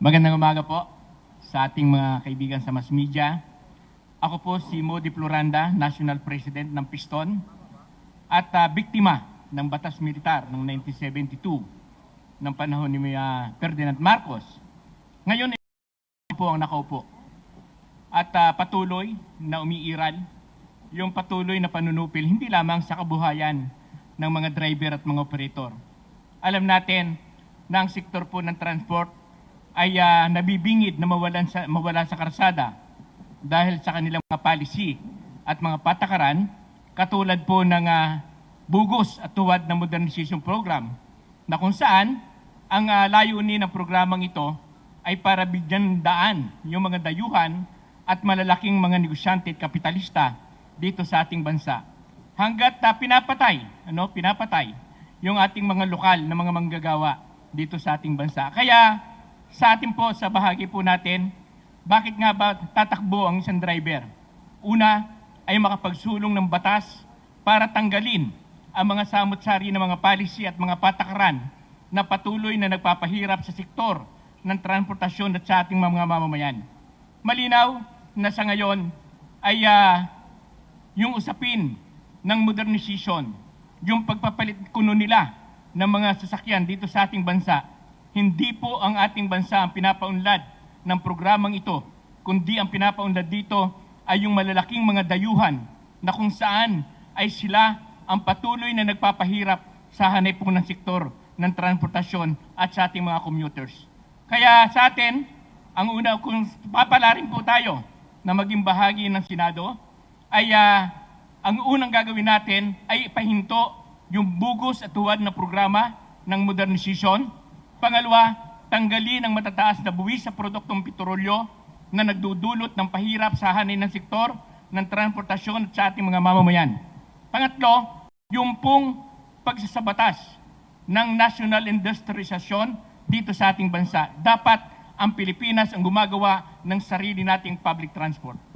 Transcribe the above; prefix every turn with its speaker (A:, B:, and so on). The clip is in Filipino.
A: Magandang umaga po sa ating mga kaibigan sa mass media. Ako po si Modi Floranda, National President ng Piston at ah, biktima ng batas militar noong 1972 ng panahon ni ah, Ferdinand Marcos. Ngayon ay po ang nakaupo at ah, patuloy na umiiral yung patuloy na panunupil hindi lamang sa kabuhayan ng mga driver at mga operator. Alam natin na ang sektor po ng transport ay ah, nabibingid na mawalan sa, mawala sa karsada dahil sa kanilang mga policy at mga patakaran katulad po ng ah, bugos at tuwad na modernization program na kung saan ang ah, layunin ng programang ito ay para bigyan daan yung mga dayuhan at malalaking mga negosyante at kapitalista dito sa ating bansa. Hanggat ah, pinapatay, ano, pinapatay yung ating mga lokal na mga manggagawa dito sa ating bansa. Kaya sa atin po, sa bahagi po natin, bakit nga ba tatakbo ang isang driver? Una, ay makapagsulong ng batas para tanggalin ang mga samot-sari ng mga policy at mga patakaran na patuloy na nagpapahirap sa sektor ng transportasyon at sa ating mga mamamayan. Malinaw na sa ngayon ay ah, yung usapin ng modernization, yung pagpapalit kuno nila ng mga sasakyan dito sa ating bansa, hindi po ang ating bansa ang pinapaunlad ng programang ito, kundi ang pinapaunlad dito ay yung malalaking mga dayuhan na kung saan ay sila ang patuloy na nagpapahirap sa hanay po ng sektor ng transportasyon at sa ating mga commuters. Kaya sa atin, ang una, kung papalarin po tayo na maging bahagi ng Senado, ay ah, ang unang gagawin natin ay ipahinto yung bugos at tuwad na programa ng modernisasyon. Pangalawa, tanggalin ang matataas na buwis sa produktong petrolyo na nagdudulot ng pahirap sa hanay ng sektor ng transportasyon at sa ating mga mamamayan. Pangatlo, yung pong pagsasabatas ng national industrialization dito sa ating bansa. Dapat ang Pilipinas ang gumagawa ng sarili nating public transport.